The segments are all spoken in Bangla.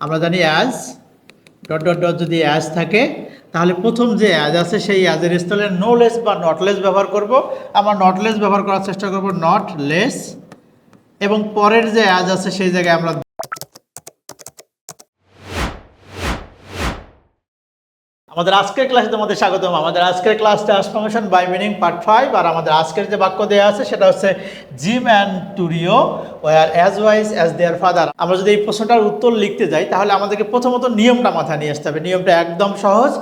আমরা জানি অ্যাজ ডট ডট ডট যদি অ্যাজ থাকে, তাহলে প্রথম যে অ্যাজ আছে সেই অ্যাজের স্থলে নো লেস বা নটলেস ব্যবহার করব। আমরা নটলেস ব্যবহার করার চেষ্টা করব নট লেস এবং পরের যে অ্যাজ আছে সেই জায়গায় আমরা আমাদের আজকের ক্লাসে তোমাদের স্বাগতম। আমাদের আজকের class transformation by meaning part five আর আমাদের আজকের যে বাক্য দেওয়া আছে সেটা হচ্ছে Jim and Turio were as wise as their father আমরা যদি এই প্রশ্নটার উত্তর লিখতে যাই, তাহলে আমাদেরকে প্রথমত নিয়মটা মাথায় নিয়ে আসতে হবে। নিয়মটা একদম সহজ।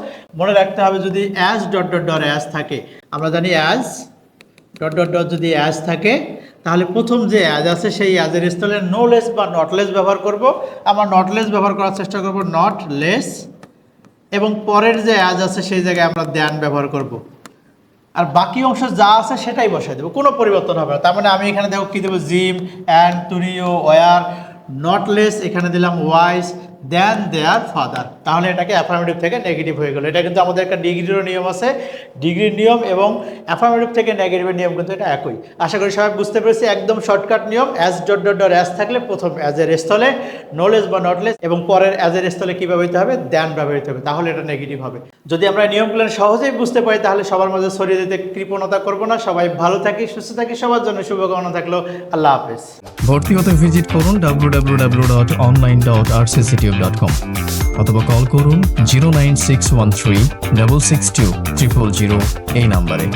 মনে রাখতে হবে যদি as dot dot dot as থাকে, আমরা জানি অ্যাজ ডট ডট ডট যদি অ্যাজ থাকে, তাহলে প্রথম যে অ্যাজ আছে সেই অ্যাজের স্থলে নো লেস বা নট লেস ব্যবহার করব। আমরা নট লেস ব্যবহার করার চেষ্টা করব নট লেস এবং পরের যে আজ আছে, সেই জায়গায় আমরা ধ্যান ব্যবহার করব। আর বাকি অংশ যা আছে, সেটাই বসাই দেবো। কোনো পরিবর্তন হবে না। তার মানে আমি এখানে দেখো কী দেবো? Jim, and Turio were, not less, এখানে দিলাম ওয়াইস দেন দেয়ার ফাদার তাহলে এটাকে অ্যাফার্মেটিভ থেকে নেগেটিভ হয়ে গেলো। এটা কিন্তু আমাদের একটা ডিগ্রিরও নিয়ম আছে। ডিগ্রির নিয়ম এবং অ্যাফার্মেটিভ থেকে নেগেটিভের নিয়ম কিন্তু এটা একই। আশা করি সবাই বুঝতে পেরেছি, একদম শর্টকাট নিয়ম। As dot dot dot as থাকলে প্রথম অ্যাজ অ্যাজের স্থলে নলেজ বা নটলেস এবং পরের অ্যাজ অ্যাজের স্থলে কী ব্যবহৃত হবে? দ্যান ব্যবহৃত হবে। তাহলে এটা নেগেটিভ হবে। যদি আমরা নিয়মগুলো সহজেই বুঝতে পারি, তাহলে সবার মাঝে ছড়িয়ে দিতে কৃপণতা করব না। সবাই ভালো থাকি, সুস্থ থাকি। সবার জন্য শুভকামনা থাকল। আল্লাহ হাফেজ। ভর্তি হতে ভিজিট করুন www.online.rcctube.com অথবা কল করুন zero nine six one three double six two triple zero এই নাম্বারে